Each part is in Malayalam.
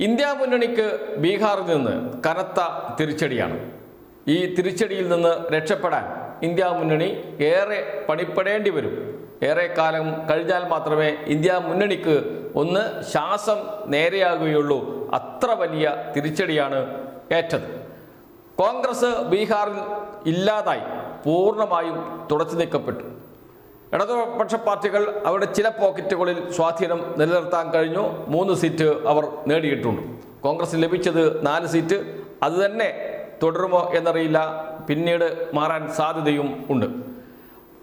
ഇന്ത്യ മുന്നണിക്ക് ബീഹാറിൽ നിന്ന് കനത്ത തിരിച്ചടിയാണ്. ഈ തിരിച്ചടിയിൽ നിന്ന് രക്ഷപ്പെടാൻ ഇന്ത്യ മുന്നണി ഏറെ പണിപ്പെടേണ്ടി വരും. ഏറെ കാലം കഴിഞ്ഞാൽ മാത്രമേ ഇന്ത്യ മുന്നണിക്ക് ഒന്ന് ശ്വാസം നേരെയാകുകയുള്ളൂ. അത്ര വലിയ തിരിച്ചടിയാണ് ഏറ്റത്. കോൺഗ്രസ് ബീഹാറിൽ ഇല്ലാതായി പൂർണമായും തുടച്ചു നീക്കപ്പെട്ടു. ഇടതുപക്ഷ പാർട്ടികൾ അവരുടെ ചില പോക്കറ്റുകളിൽ സ്വാധീനം നിലനിർത്താൻ കഴിഞ്ഞു. മൂന്ന് സീറ്റ് അവർ നേടിയിട്ടുണ്ട്. കോൺഗ്രസ് ലഭിച്ചത് നാല് സീറ്റ്. അത് തന്നെ തുടരുമോ എന്നറിയില്ല. പിന്നീട് മാറാൻ സാധ്യതയും ഉണ്ട്.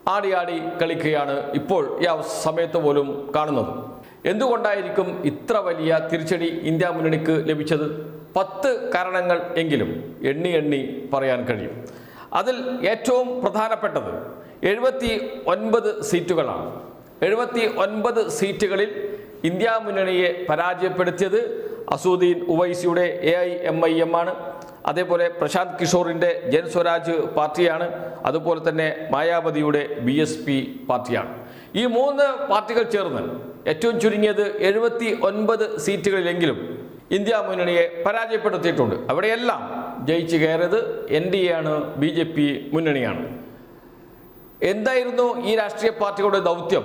ആടി ആടി കളിക്കുകയാണ് ഇപ്പോൾ ഈ സമയത്ത് പോലും കാണുന്നത്. എന്തുകൊണ്ടായിരിക്കും ഇത്ര വലിയ തിരിച്ചടി ഇന്ത്യ മുന്നണിക്ക് ലഭിച്ചത്? പത്ത് കാരണങ്ങൾ എങ്കിലും എണ്ണി എണ്ണി പറയാൻ കഴിയും. അതിൽ ഏറ്റവും പ്രധാനപ്പെട്ടത് എഴുപത്തി ഒൻപത് സീറ്റുകളാണ്. എഴുപത്തി ഒൻപത് സീറ്റുകളിൽ ഇന്ത്യ മുന്നണിയെ പരാജയപ്പെടുത്തിയത് Asaduddin ഉവൈസിയുടെ A I M I M ആണ്. അതേപോലെ പ്രശാന്ത് കിഷോറിന്റെ ജൻസ്വരാജ് പാർട്ടിയാണ്. അതുപോലെ തന്നെ മായാവതിയുടെ ബി എസ് പി പാർട്ടിയാണ്. ഈ മൂന്ന് പാർട്ടികൾ ചേർന്ന് ഏറ്റവും ചുരുങ്ങിയത് എഴുപത്തി ഒൻപത് സീറ്റുകളിലെങ്കിലും ഇന്ത്യ മുന്നണിയെ പരാജയപ്പെടുത്തിയിട്ടുണ്ട്. അവിടെയെല്ലാം ജയിച്ചു കയറിയത് എൻ ഡി എ ആണ് ബി ജെ പി മുന്നണിയാണ്. എന്തായിരുന്നു ഈ രാഷ്ട്രീയ പാർട്ടികളുടെ ദൗത്യം?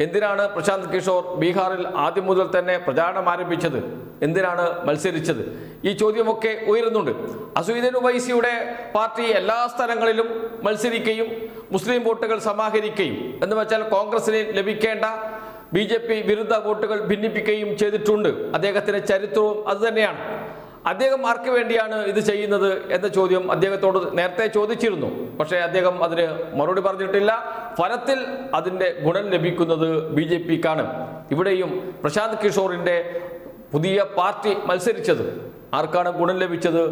എന്തിനാണ് പ്രശാന്ത് കിഷോർ ബീഹാറിൽ ആദ്യം മുതൽ തന്നെ പ്രചാരണം ആരംഭിച്ചത്? എന്തിനാണ് മത്സരിച്ചത്? ഈ ചോദ്യമൊക്കെ ഉയരുന്നുണ്ട്. അസുദീൻ ഉവൈസിയുടെ പാർട്ടി എല്ലാ സ്ഥലങ്ങളിലും മത്സരിക്കുകയും മുസ്ലിം വോട്ടുകൾ സമാഹരിക്കുകയും. എന്ന് വെച്ചാൽ കോൺഗ്രസിന് ലഭിക്കേണ്ട ബി ജെ പി വിരുദ്ധ വോട്ടുകൾ ഭിന്നിപ്പിക്കുകയും ചെയ്തിട്ടുണ്ട്. അദ്ദേഹത്തിന്റെ ചരിത്രവും അതുതന്നെയാണ് അദ്ദേഹം ആർക്ക് വേണ്ടിയാണ് ഇത് ചെയ്യുന്നത് എന്ന ചോദ്യം അദ്ദേഹത്തോട് നേരത്തെ ചോദിച്ചിരുന്നു. പക്ഷേ അദ്ദേഹം അതിന് മറുപടി പറഞ്ഞിട്ടില്ല. ഫലത്തിൽ അതിന്റെ ഗുണം ലഭിക്കുന്നത് ബി ജെ പിക്കാണ്. ഇവിടെയും പ്രശാന്ത് കിഷോറിന്റെ പുതിയ പാർട്ടി മത്സരിച്ചത് ആർക്കാണ് ഗുണം ലഭിച്ചത്?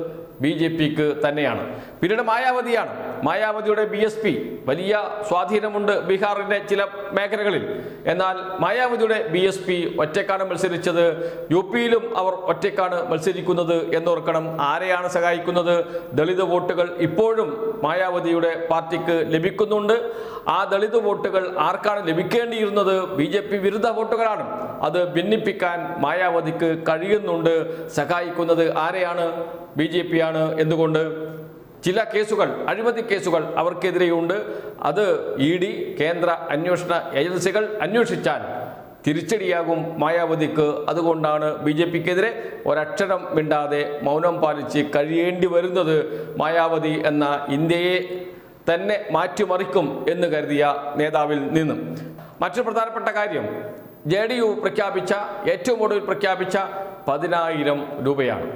ബി ജെ പിക്ക് തന്നെയാണ്. പിന്നീട് മായാവതിയാണ്. മായാവതിയുടെ ബി എസ് പി വലിയ സ്വാധീനമുണ്ട് ബീഹാറിന്റെ ചില മേഖലകളിൽ. എന്നാൽ മായാവതിയുടെ ബി എസ് പി ഒറ്റക്കാണ് മത്സരിച്ചത്. യു പിയിലും അവർ ഒറ്റക്കാണ് മത്സരിക്കുന്നത് എന്നോർക്കണം ആരെയാണ് സഹായിക്കുന്നത്. ദളിത് വോട്ടുകൾ ഇപ്പോഴും മായാവതിയുടെ പാർട്ടിക്ക് ലഭിക്കുന്നുണ്ട്. ആ ദളിത് വോട്ടുകൾ ആർക്കാണ് ലഭിക്കേണ്ടിയിരുന്നത്? ബി ജെ പി വിരുദ്ധ വോട്ടുകളാണ്. അത് ഭിന്നിപ്പിക്കാൻ മായാവതിക്ക് കഴിയുന്നുണ്ട്. സഹായിക്കുന്നത് ആരെയാണ്? ബി ജെ പി ആണ്. എന്തുകൊണ്ട്? ചില കേസുകൾ അഴിമതി കേസുകൾ അവർക്കെതിരെയുണ്ട്. അത് ഇ ഡി കേന്ദ്ര അന്വേഷണ ഏജൻസികൾ അന്വേഷിച്ചാൽ തിരിച്ചടിയാകും മായാവതിക്ക്. അതുകൊണ്ടാണ് ബി ജെ പിക്കെതിരെ ഒരക്ഷരം മിണ്ടാതെ മൗനം പാലിച്ച് കഴിയേണ്ടി വരുന്നത് മായാവതി എന്ന ഇന്ത്യയെ തന്നെ മാറ്റിമറിക്കും എന്ന് കരുതിയ നേതാവിൽ നിന്നും. മറ്റൊരു പ്രധാനപ്പെട്ട കാര്യം ജെ ഡി യു പ്രഖ്യാപിച്ച ഏറ്റവും ഒടുവിൽ പ്രഖ്യാപിച്ച പതിനായിരം രൂപയാണ്.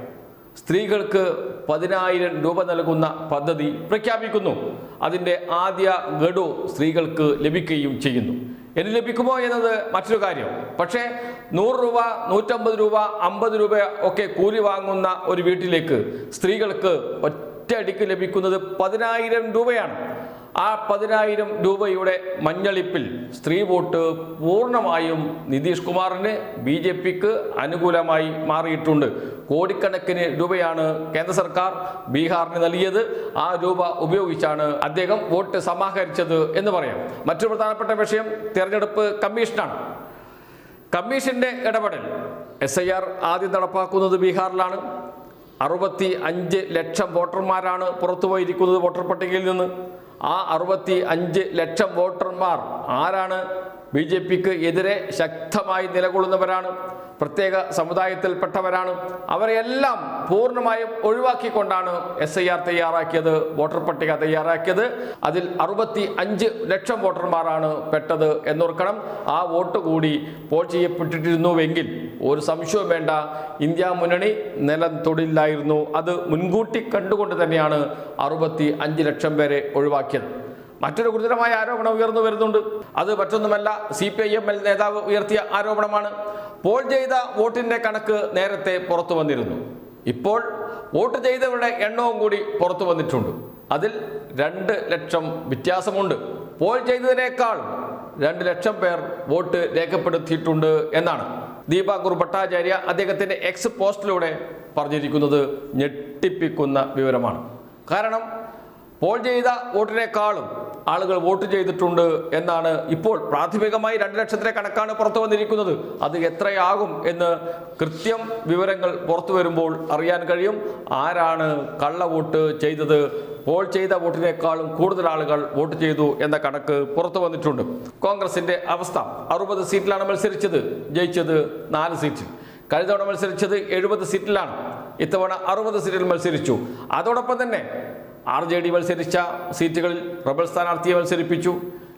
സ്ത്രീകൾക്ക് പതിനായിരം രൂപ നൽകുന്ന പദ്ധതി പ്രഖ്യാപിക്കുന്നു. അതിന്റെ ആദ്യ ഗഡു സ്ത്രീകൾക്ക് ലഭിക്കുകയും ചെയ്യുന്നു. എന്ന് ലഭിക്കുമോ എന്നത് മറ്റൊരു കാര്യം. പക്ഷേ നൂറ് രൂപ നൂറ്റമ്പത് രൂപ അമ്പത് രൂപ ഒക്കെ കൂലി വാങ്ങുന്ന ഒരു വീട്ടിലേക്ക് സ്ത്രീകൾക്ക് ഒറ്റയടിക്ക് ലഭിക്കുന്നത് പതിനായിരം രൂപയാണ്. ആ പതിനായിരം രൂപയുടെ മഞ്ഞളിപ്പിൽ സ്ത്രീ വോട്ട് പൂർണമായും നിതീഷ് കുമാറിന് ബി ജെ പിക്ക് അനുകൂലമായി മാറിയിട്ടുണ്ട്. കോടിക്കണക്കിന് രൂപയാണ് കേന്ദ്ര സർക്കാർ ബീഹാറിന് നൽകിയത്. ആ രൂപ ഉപയോഗിച്ചാണ് അദ്ദേഹം വോട്ട് സമാഹരിച്ചത് എന്ന് പറയാം. മറ്റു പ്രധാനപ്പെട്ട വിഷയം തെരഞ്ഞെടുപ്പ് കമ്മീഷനാണ്. കമ്മീഷന്റെ ഇടപെടൽ എസ് ഐ ആർ ആദ്യം നടപ്പാക്കുന്നത് ബീഹാറിലാണ്. അറുപത്തി അഞ്ച് ലക്ഷം വോട്ടർമാരാണ് പുറത്തുപോയിരിക്കുന്നത് വോട്ടർ പട്ടികയിൽ നിന്ന്. ആ അറുപത്തി അഞ്ച് ലക്ഷം വോട്ടർമാർ ആരാണ്? ബി ജെ പിക്ക് എതിരെ ശക്തമായി നിലകൊള്ളുന്നവരാണ് പ്രത്യേക സമുദായത്തിൽപ്പെട്ടവരാണ്. അവരെയെല്ലാം പൂർണമായും ഒഴിവാക്കിക്കൊണ്ടാണ് എസ് ഐ ആർ തയ്യാറാക്കിയത് വോട്ടർ പട്ടിക തയ്യാറാക്കിയത്. അതിൽ അറുപത്തി അഞ്ച് ലക്ഷം വോട്ടർമാരാണ് പെട്ടത് എന്നോർക്കണം. ആ വോട്ട് കൂടി പോൾ ചെയ്യപ്പെട്ടിരുന്നുവെങ്കിൽ ഒരു സംശയവും വേണ്ട. ഇന്ത്യ മുന്നണി നിലം തൊടില്ലായിരുന്നു. അത് മുൻകൂട്ടി കണ്ടുകൊണ്ട് തന്നെയാണ് അറുപത്തി അഞ്ച് ലക്ഷം പേരെ ഒഴിവാക്കിയത്. മറ്റൊരു ഗുരുതരമായ ആരോപണം ഉയർന്നു വരുന്നുണ്ട്. അത് മറ്റൊന്നുമല്ല C P I M L നേതാവ് ഉയർത്തിയ ആരോപണമാണ്. പോൾ ചെയ്ത വോട്ടിന്റെ കണക്ക് നേരത്തെ പുറത്തു വന്നിരുന്നു. ഇപ്പോൾ വോട്ട് ചെയ്തവരുടെ എണ്ണവും കൂടി പുറത്തു വന്നിട്ടുണ്ട്. അതിൽ രണ്ട് ലക്ഷം വ്യത്യാസമുണ്ട്. പോൾ ചെയ്തതിനേക്കാൾ രണ്ട് ലക്ഷം പേർ വോട്ട് രേഖപ്പെടുത്തിയിട്ടുണ്ട് എന്നാണ് ദീപാകുർ ഭട്ടാചാര്യ അദ്ദേഹത്തിന്റെ എക്സ് പോസ്റ്റിലൂടെ പറഞ്ഞിരിക്കുന്നത് ഞെട്ടിപ്പിക്കുന്ന വിവരമാണ്. കാരണം പോൾ ചെയ്ത വോട്ടിനേക്കാളും ആളുകൾ വോട്ട് ചെയ്തിട്ടുണ്ട് എന്നാണ് ഇപ്പോൾ പ്രാഥമികമായി രണ്ട് ലക്ഷത്തിലെ കണക്കാണ് പുറത്തു വന്നിരിക്കുന്നത്. അത് എത്രയാകും എന്ന് കൃത്യം വിവരങ്ങൾ പുറത്തു വരുമ്പോൾ അറിയാൻ കഴിയും. ആരാണ് കള്ള വോട്ട് ചെയ്തത്? പോൾ ചെയ്ത വോട്ടിനേക്കാളും കൂടുതൽ ആളുകൾ വോട്ട് ചെയ്തു എന്ന കണക്ക് പുറത്തു വന്നിട്ടുണ്ട്. കോൺഗ്രസിന്റെ അവസ്ഥ. അറുപത് സീറ്റിലാണ് മത്സരിച്ചത്. ജയിച്ചത് നാല് സീറ്റിൽ. കഴിഞ്ഞ തവണ മത്സരിച്ചത് എഴുപത് സീറ്റിലാണ്. ഇത്തവണ അറുപത് സീറ്റിൽ മത്സരിച്ചു. അതോടൊപ്പം തന്നെ ആർ ജെ ഡി മത്സരിച്ച സീറ്റുകളിൽ റബൽ സ്ഥാനാർത്ഥിയെ മത്സരിപ്പിച്ചു.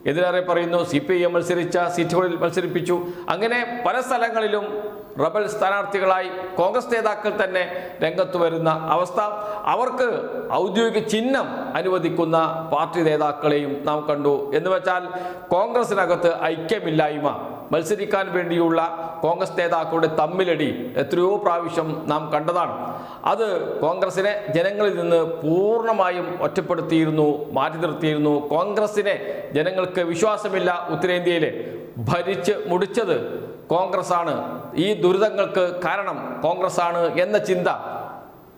എതിരേറെ പറയുന്നു സി പി ഐ മത്സരിച്ച സീറ്റുകളിൽ മത്സരിപ്പിച്ചു. അങ്ങനെ പല സ്ഥലങ്ങളിലും റബൽ സ്ഥാനാർത്ഥികളായി കോൺഗ്രസ് നേതാക്കൾ തന്നെ രംഗത്ത് വരുന്ന അവസ്ഥ. അവർക്ക് ഔദ്യോഗിക ചിഹ്നം അനുവദിക്കുന്ന പാർട്ടി നേതാക്കളെയും നാം കണ്ടു. എന്ന് വെച്ചാൽ കോൺഗ്രസിനകത്ത് ഐക്യമില്ലായ്മ മത്സരിക്കാൻ വേണ്ടിയുള്ള കോൺഗ്രസ് നേതാക്കളുടെ തമ്മിലടി എത്രയോ പ്രാവശ്യം നാം കണ്ടതാണ്. അത് കോൺഗ്രസിനെ ജനങ്ങളിൽ നിന്ന് പൂർണമായും ഒറ്റപ്പെടുത്തിയിരുന്നു മാറ്റി നിർത്തിയിരുന്നു. കോൺഗ്രസിനെ ജനങ്ങൾക്ക് വിശ്വാസമില്ല ഉത്തരേന്ത്യയിലെ. ഭരിച്ച് മുടിച്ചത് കോൺഗ്രസ് ആണ് ഈ ദുരിതങ്ങൾക്ക് കാരണം കോൺഗ്രസ് ആണ് എന്ന ചിന്ത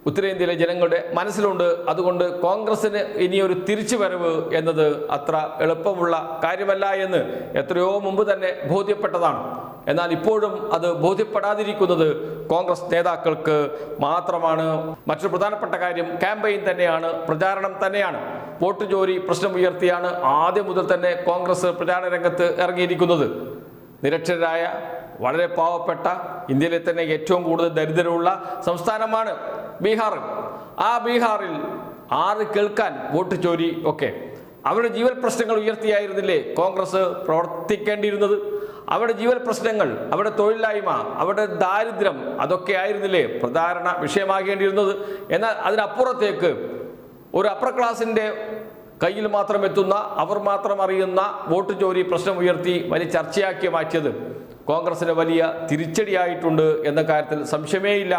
ഉത്തരേന്ത്യയിലെ ജനങ്ങളുടെ മനസ്സിലുണ്ട്. അതുകൊണ്ട് കോൺഗ്രസിന് ഇനിയൊരു തിരിച്ചുവരവ് എന്നത് അത്ര എളുപ്പമുള്ള കാര്യമല്ല എന്ന് എത്രയോ മുമ്പ് തന്നെ ബോധ്യപ്പെട്ടതാണ്. എന്നാൽ ഇപ്പോഴും അത് ബോധ്യപ്പെടാതിരിക്കുന്നത് കോൺഗ്രസ് നേതാക്കൾക്ക് മാത്രമാണ്. മറ്റൊരു പ്രധാനപ്പെട്ട കാര്യം ക്യാമ്പയിൻ തന്നെയാണ് പ്രചാരണം തന്നെയാണ്. വോട്ട് ജോലി പ്രശ്നം ഉയർത്തിയാണ് ആദ്യം മുതൽ തന്നെ കോൺഗ്രസ് പ്രചാരണ രംഗത്ത് ഇറങ്ങിയിരിക്കുന്നത്. നിരക്ഷരായ വളരെ പാവപ്പെട്ട ഇന്ത്യയിലെ തന്നെ ഏറ്റവും കൂടുതൽ ദരിദ്രമുള്ള സംസ്ഥാനമാണ് ബീഹാർ. ആ ബീഹാറിൽ ആര് കേൾക്കാൻ വോട്ട് ചോരി ഒക്കെ. അവരുടെ ജീവൽ പ്രശ്നങ്ങൾ ഉയർത്തിയായിരുന്നില്ലേ കോൺഗ്രസ് പ്രവർത്തിക്കേണ്ടിയിരുന്നത്? അവരുടെ ജീവൽ പ്രശ്നങ്ങൾ അവരുടെ തൊഴിലില്ലായ്മ അവരുടെ ദാരിദ്ര്യം അതൊക്കെ ആയിരുന്നില്ലേ പ്രധാന വിഷയമാകേണ്ടിയിരുന്നത്? എന്നാൽ അതിനപ്പുറത്തേക്ക് ഒരു അപ്പർ ക്ലാസിന്റെ കയ്യിൽ മാത്രം എത്തുന്ന അവർ മാത്രം അറിയുന്ന വോട്ട് ചോരി പ്രശ്നം ഉയർത്തി വലിയ ചർച്ചയാക്കി മാറ്റിയത് കോൺഗ്രസിന് വലിയ തിരിച്ചടിയായിട്ടുണ്ട് എന്ന കാര്യത്തിൽ സംശയമേയില്ല.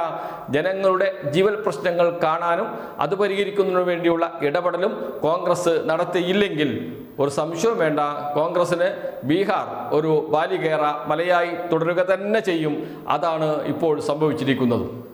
ജനങ്ങളുടെ ജീവൽ പ്രശ്നങ്ങൾ കാണാനും അത് പരിഹരിക്കുന്നതിനു വേണ്ടിയുള്ള ഇടപെടലും കോൺഗ്രസ് നടത്തിയില്ലെങ്കിൽ ഒരു സംശയവും വേണ്ട. കോൺഗ്രസിന് ബീഹാർ ഒരു ബാലികേറ മലയായി തുടരുക തന്നെ ചെയ്യും. അതാണ് ഇപ്പോൾ സംഭവിച്ചിരിക്കുന്നത്.